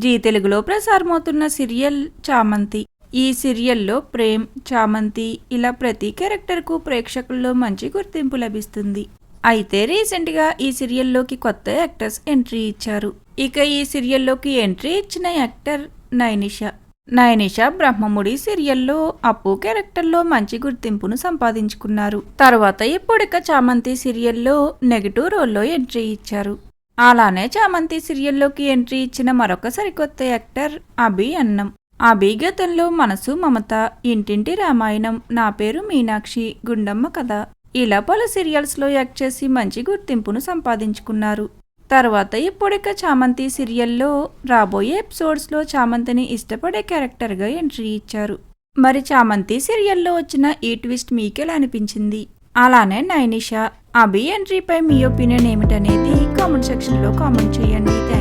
G తెలుగులో ప్రసారమవుతున్న serial చామంతి. ఈ సీరియల్లో ప్రేమ్ చామంతి ఇలా ప్రతి క్యారెక్టర్కు ప్రేక్షకుల్లో మంచి గుర్తింపు లభిస్తుంది. అయితే రీసెంట్గా ఈ సీరియల్లోకి కొత్త యాక్టర్స్ ఎంట్రీ ఇచ్చారు. ఇక ఈ సీరియల్లోకి ఎంట్రీ ఇచ్చిన యాక్టర్ నైనిష నైనిష బ్రహ్మముడి సీరియల్లో అప్పు క్యారెక్టర్లో మంచి గుర్తింపును సంపాదించుకున్నారు. తర్వాత ఇప్పుడిక చామంతి సీరియల్లో నెగిటివ్ రోల్లో ఎంట్రీ ఇచ్చారు. అలానే చామంతి సీరియల్లోకి ఎంట్రీ ఇచ్చిన మరొక సరికొత్త యాక్టర్ అభి అన్నం. అభి గతంలో మనసు మమత ఇంటింటి రామాయణం నా పేరు మీనాక్షి గుండమ్మ కథ. ఇలా పలు సీరియల్స్లో యాక్ట్ చేసి మంచి గుర్తింపును సంపాదించుకున్నారు. తర్వాత ఇప్పుడిక చామంతి సీరియల్లో రాబోయే ఎపిసోడ్స్లో చామంతిని ఇష్టపడే క్యారెక్టర్గా ఎంట్రీ ఇచ్చారు. మరి చామంతి సీరియల్లో వచ్చిన ఈ ట్విస్ట్ మీకెలా అనిపించింది? అలానే నైనిషా అభి ఎంట్రీపై మీ ఒపీనియన్ ఏమిటనేది కామెంట్ సెక్షన్లో కామెంట్ చేయండి.